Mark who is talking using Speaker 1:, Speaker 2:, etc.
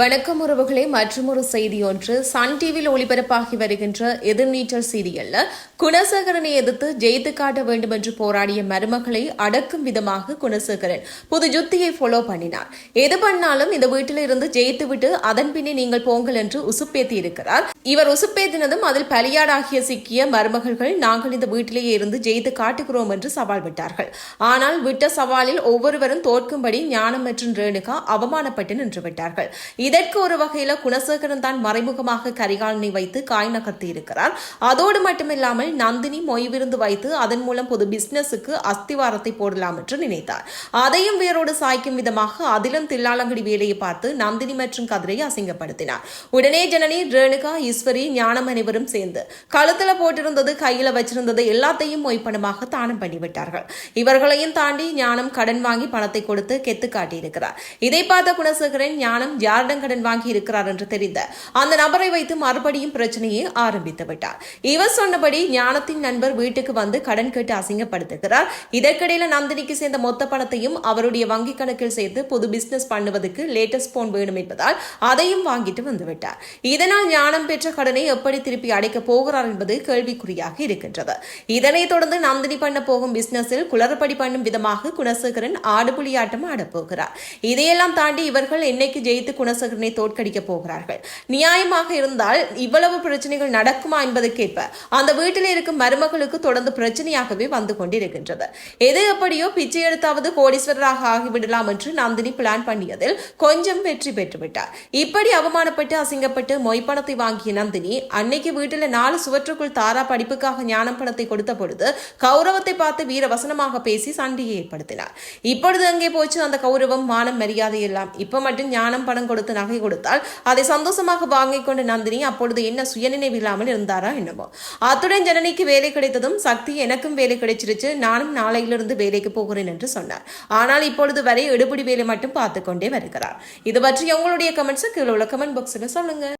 Speaker 1: வணக்கம் உறவுகளே மற்றொரு செய்தி ஒன்று. சன் டிவியில் ஒளிபரப்பாகி வருகின்ற எதிர்நீச்சல் சீரியல்ல குணசேகரனை எதிர்த்து ஜெயித்து காட்ட வேண்டும் என்று போராடிய மருமகளை அடக்கும் விதமாக குணசேகரன் புது ஜுத்தியை ஃபாலோ பண்ணினார். எது பண்ணாலும் இந்த வீட்டில் இருந்து ஜெயித்து விட்டு அதன் பின்னே நீங்கள் போங்கள் என்று உசுப்பேத்தி இருக்கிறார் இவர் உசுப்பேத்தினதும் அதில் பலியாடாகிய சிக்கிய மருமகள்கள் நாங்கள் இந்த வீட்டிலேயே இருந்து ஜெயித்து காட்டுகிறோம் என்று சவால் விட்டார்கள். ஆனால் விட்ட சவாலில் ஒவ்வொருவரும் தோற்கும்படி ஞானம் மற்றும் ரேணுகா அவமானப்பட்டு நின்று விட்டார்கள் இதற்கு ஒரு வகையில குணசேகரன் தான் மறைமுகமாக கரிகாலனை வைத்து காய் நகர்த்தி இருக்கிறார். அதோடு மட்டுமில்லாமல் நந்தினி மொய்விருந்து வைத்து அதன் மூலம் பொது பிசினஸுக்கு அஸ்திவாரத்தை போடலாம் என்று நினைத்தார். அதையும் வேரோடு சாய்க்கும் விதமாக அதிலும் தில்லாலங்கடி வேலையை பார்த்து நந்தினி மற்றும் கதிரையை அசிங்கப்படுத்தினார். உடனே ஜனனி ரேணுகா ஈஸ்வரி ஞானம் அனைவரும் சேர்ந்து கழுத்துல போட்டிருந்தது கையில வச்சிருந்தது எல்லாத்தையும் மொய்ப்பணமாக தானம் பண்ணிவிட்டார்கள். இவர்களையும் தாண்டி ஞானம் கடன் வாங்கி பணத்தை கொடுத்து கெத்து காட்டியிருக்கிறார். இதை பார்த்த குணசேகரன் ஞானம் யாரிடம் கடன் வாங்கி இருக்கிறார் என்று தெரிந்த அந்த நபரை வைத்து மறுபடியும் பிரச்சனையை ஆரம்பித்து விட்டார். இவர் சொன்னபடி ஞானத்தின் நண்பர் வீட்டுக்கு வந்து கடன் கேட்டு அசிங்கப்படுத்துகிறார். இதற்கிடையில நந்தினிக்கு சேர்ந்த மொத்த பணத்தையும் அவருடைய வங்கி கணக்கில் சேர்த்து புது பிசினஸ் பண்ணுவதற்கு லேட்டஸ்ட் போன் வேணும் என்பதால் அதையும் வாங்கிட்டு வந்துவிட்டார் இதனால் ஞானம் பெற்ற கடனை எப்படி திருப்பி அடைக்கப் போகிறார் என்பது கேள்விக்குறியாக இருக்கின்றது. இதனைத் தொடர்ந்து நந்தினி பண்ண போகும் பிசினஸில் குளறுபடி பண்ணும் விதமாக குணசேகரன் ஆடுபுலியாட்டம் ஆடப்போகிறார் இதையெல்லாம் தாண்டி இவர்கள் என்னைக்கு ஜெயித்து குணசேகரனை தோற்கடிக்க போகிறார்கள். நியாயமாக இருந்தால் இவ்வளவு பிரச்சனைகள் நடக்குமா என்பதற்கேற்ப அந்த வீட்டில் இருக்கும் மருமகளுக்கு தொடர்ந்து பிரச்சனையாகவே வந்து கொண்டிருக்கின்றது. எது எப்படியோ பிச்சை எடுத்தாவது கோடீஸ்வரராக ஆகிவிடலாம் என்று நந்தினி பிளான் பண்ணியதில் கொஞ்சம் வெற்றி பெற்றுவிட்டார். இப்படி அவமானப்பட்டு அசிங்கப்பட்டு மொய்ப்பணத்தை வாங்கிய நந்தினி அன்னைக்கு வீட்டில் நாலு சுவற்றுக்குள் தாரா படிப்புக்காக ஞானம் பணத்தை கொடுத்த பொழுது கௌரவத்தை பார்த்து வீர வசனமாக பேசி சண்டையை ஏற்படுத்தினார். இப்பொழுது அங்கே போச்சு அந்த கௌரவம்? மானம் மரியாதை எல்லாம். இப்ப மட்டும் ஞானம் பணம் கொடுத்து நகை கொடுத்தால் அதை சந்தோஷமாக வாங்கிக் கொண்ட நந்தினி அப்பொழுது என்ன சுயநினைவு இல்லாமல் இருந்தாரா என்னமோ அத்துடன் ஜனனிக்கு வேலை கிடைத்ததும் சக்தி எனக்கும் வேலை கிடைச்சிருச்சு நானும் நாளையிலிருந்து வேலைக்கு போகிறேன் என்று சொன்னார். ஆனால் இப்பொழுது வரை எடுபிடி வேலை மட்டும் பார்த்து கொண்டே வருகிறார். இது பற்றி உங்களுடைய கமெண்ட்ஸ் கீழே உள்ள கமெண்ட் பாக்ஸில் சொல்லுங்க.